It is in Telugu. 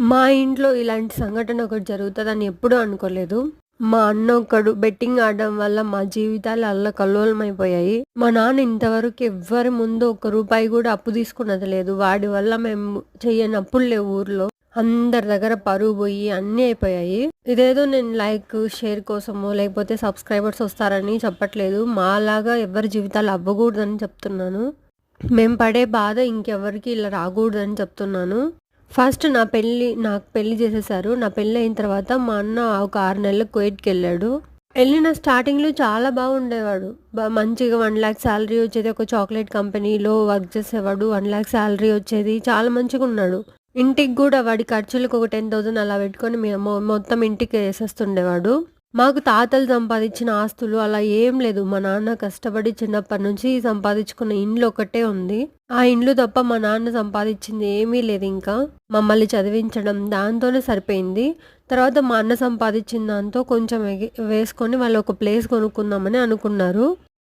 మా ఇంట్లో ఇలాంటి సంఘటన ఒకటి జరుగుతుందని ఎప్పుడూ అనుకోలేదు. మా అన్న ఒకడు బెట్టింగ్ ఆడడం వల్ల మా జీవితాలు అల్లకల్లోలమైపోయాయి మా నాన్న ఇంతవరకు ఎవ్వరి ముందు ఒక్క రూపాయి కూడా అప్పు తీసుకున్నది లేదు. వాడి వల్ల మేము చెయ్యని అప్పులు లేవు ఊర్లో. అందరి దగ్గర పరువు పోయి అన్నీ అయిపోయాయి. ఇదేదో నేను లైక్ షేర్ కోసమో లేకపోతే సబ్స్క్రైబర్స్ వస్తారని చెప్పట్లేదు. మాలాగా ఎవరి జీవితాలు అవ్వకూడదని చెప్తున్నాను. మేము పడే బాధ ఇంకెవరికి ఇలా రాకూడదని చెప్తున్నాను. ఫస్ట్ నా పెళ్ళి నాకు పెళ్ళి చేసేసారు. నా పెళ్ళి అయిన తర్వాత మా అన్న ఒక ఆరు నెలలు కువైట్కి వెళ్ళాడు. వెళ్ళిన స్టార్టింగ్లో చాలా బాగుండేవాడు. మంచిగా వన్ ల్యాక్ శాలరీ వచ్చేది. ఒక చాక్లెట్ కంపెనీలో వర్క్ చేసేవాడు. వన్ ల్యాక్ శాలరీ వచ్చేది. చాలా మంచిగా ఉన్నాడు. ఇంటికి కూడా వాడి ఖర్చులకు ఒక టెన్ థౌసండ్ అలా పెట్టుకొని మేము మొత్తం ఇంటికి వేసేస్తుండేవాడు. మాకు తాతలు సంపాదించిన ఆస్తులు అలా ఏం లేదు. మా నాన్న కష్టపడి చిన్నప్పటి నుంచి సంపాదించుకున్న ఇండ్లు ఒకటే ఉంది. ఆ ఇండ్లు తప్ప మా నాన్న సంపాదించింది ఏమీ లేదు ఇంకా. మమ్మల్ని చదివించడం దాంతోనే సరిపోయింది. తర్వాత మా అన్న సంపాదించిన దాంతో కొంచెం ఎగి- వేసుకొని వాళ్ళు ఒక ప్లేస్ కొనుక్కుందామని అనుకున్నారు.